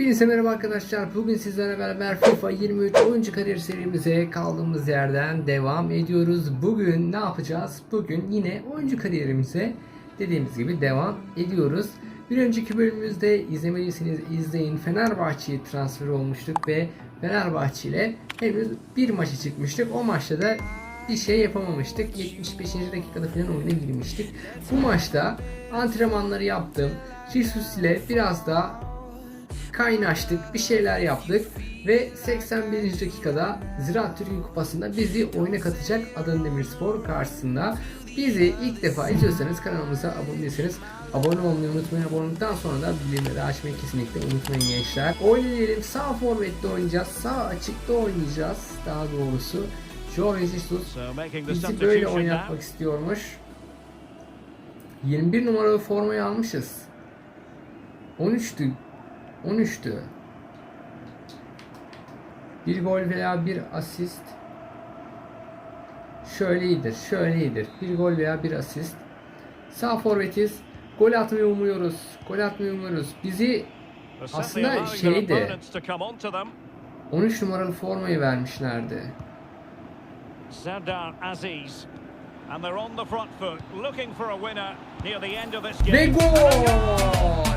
Hepinize merhaba arkadaşlar. Bugün sizlerle beraber FIFA 23 oyuncu kariyer serimize kaldığımız yerden devam ediyoruz. Bugün ne yapacağız? Bugün yine oyuncu kariyerimize dediğimiz gibi devam ediyoruz. Bir önceki bölümümüzde izlemediyseniz izleyin. Fenerbahçe'ye transfer olmuştuk ve Fenerbahçe ile henüz bir maça çıkmıştık. O maçta da bir şey yapamamıştık. 75. dakikada falan oyuna girmiştik. Bu maçta antrenmanları yaptım. Jesus ile biraz daha kaynaştık, bir şeyler yaptık ve 81. dakikada Ziraat Türkiye Kupası'nda bizi oyuna katacak Adana Demirspor karşısında. Bizi ilk defa izliyorsanız kanalımıza abone değilseniz abone olmayı unutmayın. Abone olduktan sonra da bildirimleri açmayı kesinlikle unutmayın gençler. Oynayalım. Sağ forvette oynayacağız. Sağ açıkta oynayacağız. Daha doğrusu. Jorge Jesus bizi böyle oynatmak istiyormuş. 21 numaralı formayı almışız. 13'tü 13'tü. Bir gol veya bir asist şöyle iyidir, şöyle iyidir. Bir gol veya bir asist. Sağ forvetiz. Gol atmayı umuyoruz. Gol atmayı umuyoruz. Bizi Aslında şeydi. opponents to come onto them. 13 numaralı formayı vermişlerdi. Serdar Aziz. And they're on the front foot, looking for a winner near the end of this Ve game. gol! At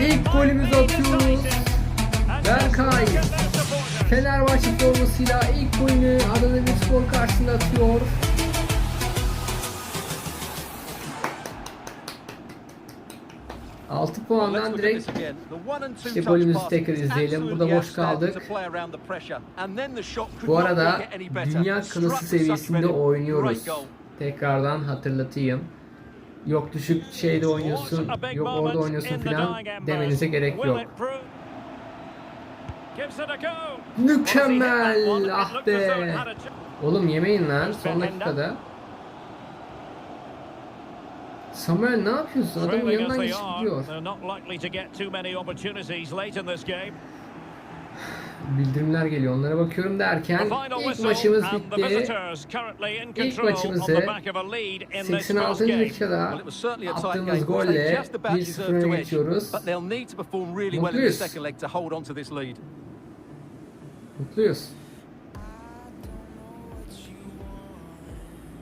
İlk golümüzü atıyoruz. Berkay. Fenerbahçe formasıyla ilk golünü Adana Demirspor karşısında atıyor. Altı puandan direkt İşte golümüzü tekrar izleyelim. Burada boş kaldık. bu arada dünya klası seviyesinde oynuyoruz. Tekrardan hatırlatayım. Yok düşük şeyde oynuyorsun, yok orada oynuyorsun filan demenize gerek yok. Mükemmel! Ah be! Oğlum yemeyin lan son dakikada. Samuel ne yapıyorsun? Adamın yanından geçip gidiyor. Bildirimler geliyor onlara bakıyorum derken ilk maçımız bitti. İlk maçımızı the back of a lead in this first 86. game. dakikada attığımız golle 1-0 öne geçiyoruz. Mutluyuz. Mutluyuz.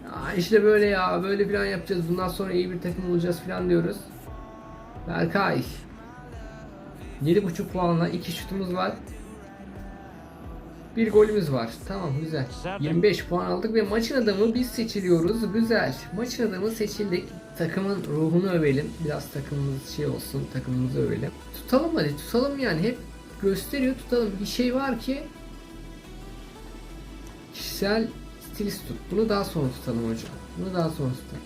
Ya işte böyle ya böyle falan yapacağız. Bundan sonra iyi bir takım olacağız falan diyoruz. Berkay. 7.5 puanla 2 şutumuz var. Bir golümüz var. Tamam güzel. 25 puan aldık ve maçın adamı biz seçiliyoruz. Güzel. Maçın adamı seçildik. Takımın ruhunu övelim. Biraz takımımız şey olsun. Takımımızı övelim. Tutalım hadi tutalım yani. Hep gösteriyor tutalım. Bir şey var ki kişisel stilist tut. Bunu daha sonra tutalım hocam. Bunu daha sonra tutalım.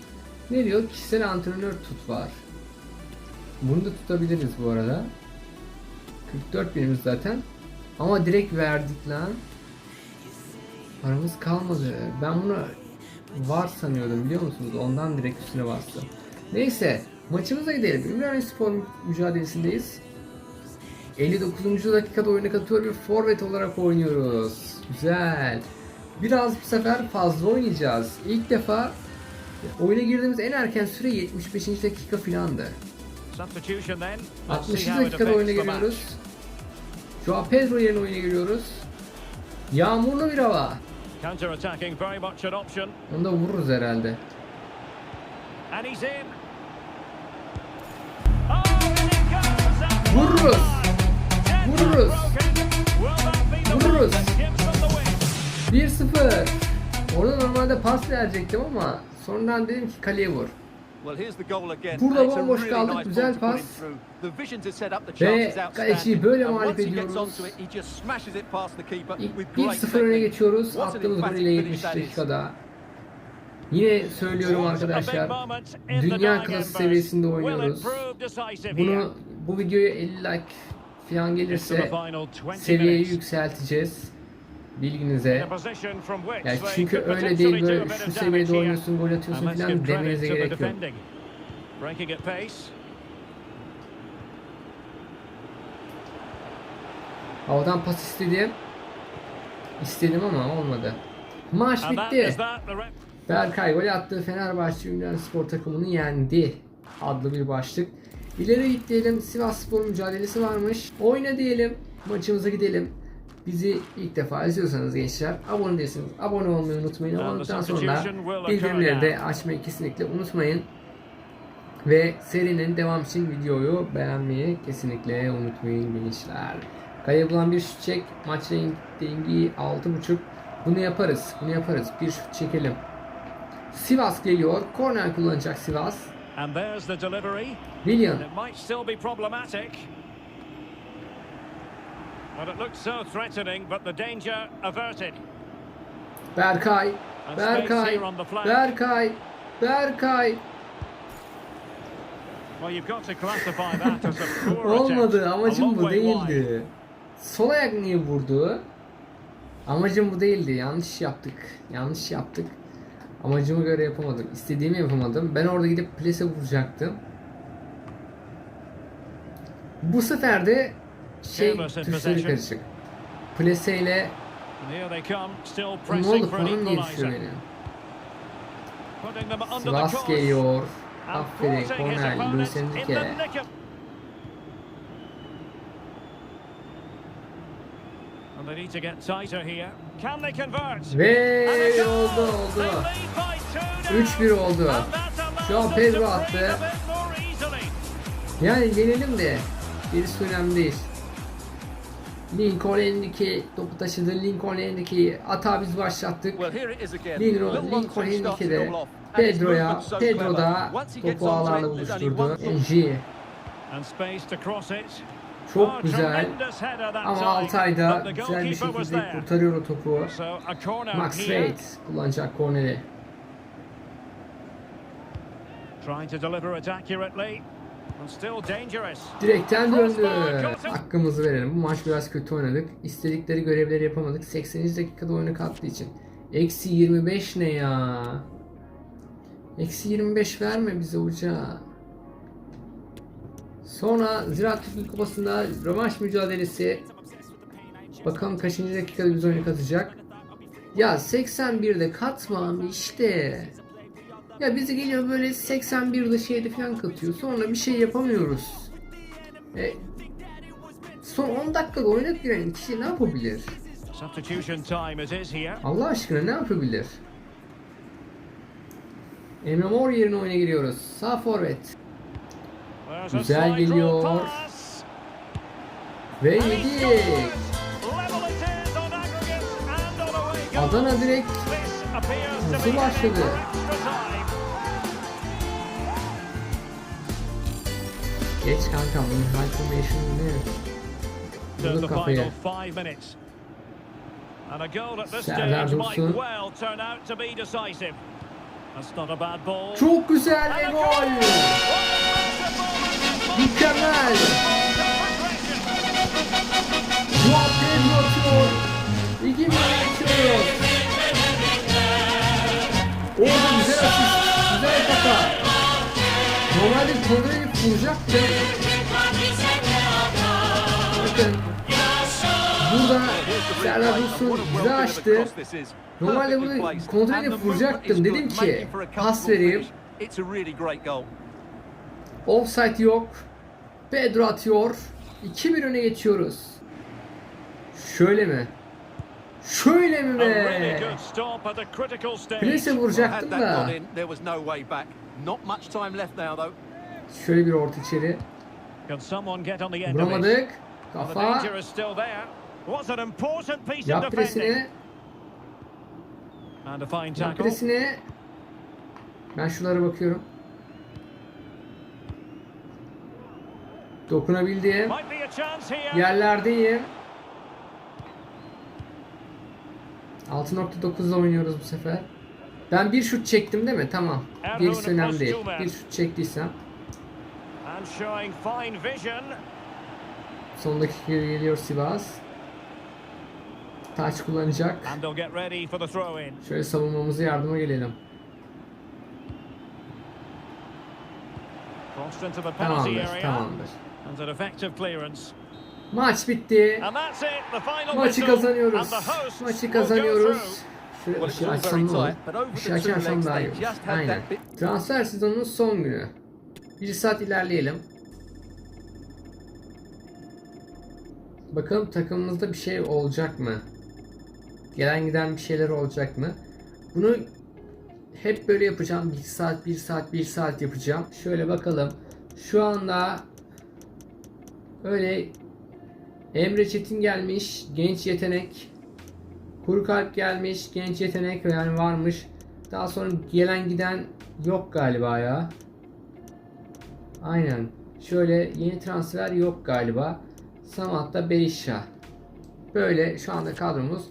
Ne diyor? Kişisel antrenör tut var. Bunu da tutabiliriz bu arada. 44 binimiz zaten. Ama direkt verdik lan. Paramız kalmadı. Ben bunu var sanıyordum biliyor musunuz? Ondan direkt üstüne bastım. Neyse maçımıza gidelim. Ümraniye Spor mücadelesindeyiz. 59. dakikada oyuna katıyor bir forvet olarak oynuyoruz. Güzel. Biraz bu sefer fazla oynayacağız. İlk defa oyuna girdiğimiz en erken süre 75. dakika filandı. Substitution then. Let's 60. see how it dakikada oyuna affects giriyoruz. Joao Pedro yerine oyuna giriyoruz. Yağmurlu bir hava. Counter-attacking, very much an option. Onu da vururuz herhalde. And he's in. Oh, Vururuz. Vururuz. Vururuz. that gives them the win? 1-0. Orada normalde pas verecektim ama sonradan dedim ki kaleye vur. Burada bomboş kaldık. Güzel pas. Ve kaleciyi böyle mağlup ediyoruz. İlk 1-0 öne geçiyoruz. Attığımız gol ile 70 dakikada. Yine söylüyorum arkadaşlar. Dünya klası seviyesinde oynuyoruz. Bunu bu videoya 50 like falan gelirse final 20 seviyeyi yükselteceğiz. Bilginize. Yani çünkü öyle değil böyle şu seviyede oynuyorsun gol atıyorsun falan demenize gerek yok. Havadan pas istedim. İstedim ama olmadı. Maç bitti. Berkay gol attığı Fenerbahçe Ümran Spor takımını yendi. Adlı bir başlık. İleri git diyelim. Sivas Spor mücadelesi varmış. Oyna diyelim. Maçımıza gidelim. Bizi ilk defa izliyorsanız gençler abone değilsiniz. Abone olmayı unutmayın. Abone olduktan sonra bildirimleri de açmayı kesinlikle unutmayın. Ve serinin devam için videoyu beğenmeyi kesinlikle unutmayın gençler. Bulan bir şut çek. Maç dengi 6.5. Bunu yaparız. Bunu yaparız. Bir şut çekelim. Sivas geliyor. Korner kullanacak Sivas. And there's the delivery. William. İt might still be problematic. But it looked so threatening, but the danger averted. Berkay. Berkay. Berkay. Berkay. Well, you've got to classify that as a poor Olmadı. Amacım bu değildi. Sol ayak niye vurdu? Amacım bu değildi. Yanlış yaptık. Yanlış yaptık. Amacıma göre yapamadım. İstediğimi yapamadım. Ben orada gidip plase vuracaktım. Bu sefer de şey tuşları karışık. Plase ile ne oldu falan diye the Sivas geliyor. Korner opponent Luis Enrique. Ve oldu oldu. lead by two now. 3-1 oldu. Şu an Pedro attı. Yani yenelim de gerisi önemli değil. Lincoln Enrique topu taşıdı. Lincoln Enrique'yi ata biz başlattık. Lincoln, Lincoln one-two starts Enrique it de Pedro'ya, Pedro da topu ağlarla buluşturdu. Enji çok güzel ama Altay'da güzel bir şekilde kurtarıyor o topu. Max. Reid kullanacak korneri. Trying to deliver it accurately. Direkten döndü. Hakkımızı verelim. Bu maç biraz kötü oynadık. İstedikleri görevleri yapamadık. 80. dakikada oyunu kattığı için. Eksi 25 ne ya? Eksi 25 verme bize hoca. Sonra Ziraat Türkiye Kupası'nda rövanş mücadelesi. Bakalım kaçıncı dakikada biz oyunu katacak. Ya 81'de katmam işte. Ya bizi geliyor böyle 81'de şeyde falan katıyor. Sonra bir şey yapamıyoruz. E, son 10 dakikada oyuna giren kişi ne yapabilir? Allah aşkına ne yapabilir? Emre Mor yerine oyuna giriyoruz. Sağ forvet. Güzel geliyor. Ve And he's yedik. scored. Level geç kankam. High formation ne? To Vurdu the kafaya. final five minutes. And a goal at this stage might well turn out to be decisive. That's not a bad ball. Çok güzel a gol. What a massive moment. Mükemmel. Progression. Juan Pedro atıyor. İki mi atıyor? Orada güzel asist. Güzel kafa. Normalde Konra'yı vuracaktı. Bakın. Burada Serdar Dursun güzel açtı. Normalde burada kontrol edip vuracaktım. Dedim ki pas vereyim. Offside yok. Pedro atıyor. 2-1 öne geçiyoruz. Şöyle mi? Şöyle mi be? Plase vuracaktım da. Not much time left now, though. Şöyle bir orta içeri. Can someone get on the end of it? Vuramadık. Kafa. danger is still there. Was an important piece of Yap presini. And a fine Yap presini. Ben şunlara bakıyorum. Dokunabildiğim. Yerlerdeyim. 6.9'da oynuyoruz bu sefer. Ben bir şut çektim değil mi? Tamam. Gerisi önemli değil. Bir şut çektiysem. Son dakika geliyor Sivas. Taç kullanacak. Şöyle savunmamıza yardıma gelelim. Tamamdır, tamamdır. Maç bitti. Maçı kazanıyoruz. Maçı kazanıyoruz. Şöyle ışığı şey açsam ne olur? Işığı şey açarsam daha iyi olur. Aynen. Transfer sezonunun son günü. Bir saat ilerleyelim. Bakalım takımımızda bir şey olacak mı? Gelen giden bir şeyler olacak mı? Bunu hep böyle yapacağım. 1 saat, 1 saat, 1 saat yapacağım. Şöyle bakalım. Şu anda öyle Emre Çetin gelmiş. Genç yetenek. Kuru kalp gelmiş. Genç yetenek yani varmış. Daha sonra gelen giden yok galiba ya. Aynen. Şöyle yeni transfer yok galiba. Samat'ta Berisha. Böyle şu anda kadromuz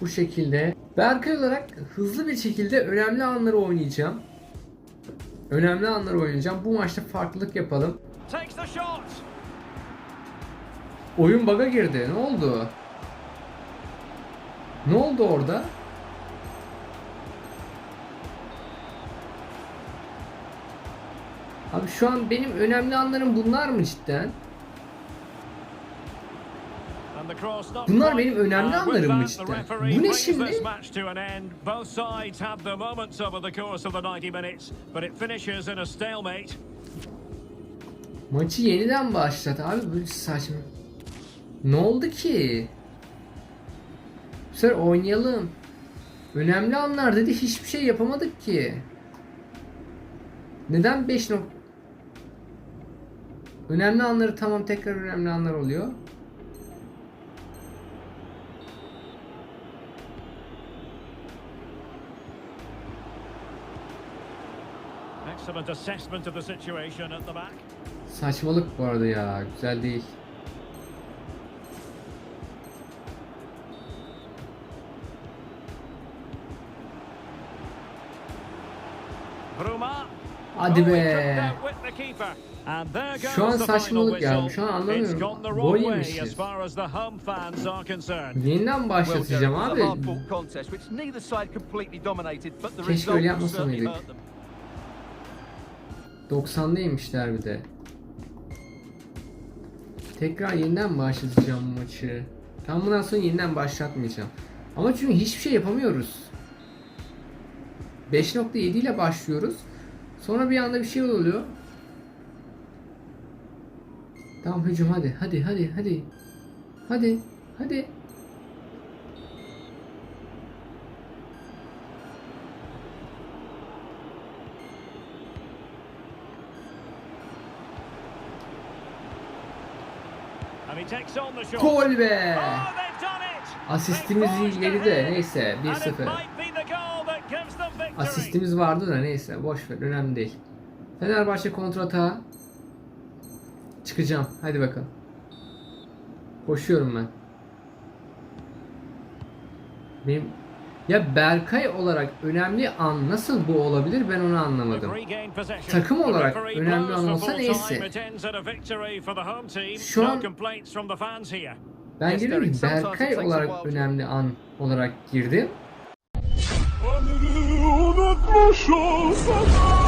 bu şekilde. Berkay olarak hızlı bir şekilde önemli anları oynayacağım. Önemli anları oynayacağım. Bu maçta farklılık yapalım. Oyun baga girdi. Ne oldu? Ne oldu orada? Abi şu an benim önemli anlarım bunlar mı cidden? Bunlar benim önemli with anlarım mı cidden? Bu ne şimdi? this match to an end. Both sides have the moments over the course of the 90 minutes, but it finishes in a stalemate. Maçı yeniden başlat abi böyle saçma. Ne oldu ki? Sefer oynayalım. Önemli anlar dedi hiçbir şey yapamadık ki. Neden 5 nok... Önemli anları tamam tekrar önemli anlar oluyor. Excellent assessment of the situation at the back. Saçmalık bu arada ya. Güzel değil. Hadi Oh, be. Şu an saçmalık ya. Şu an anlamıyorum. Gol yemişiz. as far as the home fans are concerned. Yeniden başlatacağım abi. Keşke öyle yapmasa mıydık? hurt them. 90'daymışlar bir de. Tekrar yeniden başlatacağım maçı. Tam bundan sonra yeniden başlatmayacağım. Ama çünkü hiçbir şey yapamıyoruz. 5.7 ile başlıyoruz. Sonra bir anda bir şey oluyor. Tamam hücum hadi hadi hadi hadi. Hadi hadi. Gol be. Oh. Asistimiz yeri de neyse And it 1-0. Asistimiz vardı da neyse boş ver önemli değil. Fenerbahçe kontrata çıkacağım. Hadi bakalım. Koşuyorum ben. Benim ya Berkay olarak önemli an nasıl bu olabilir ben onu anlamadım. Takım olarak önemli an olsa neyse. Şu an ben girdim Berkay olarak önemli an olarak girdim. Unutmuşum. sana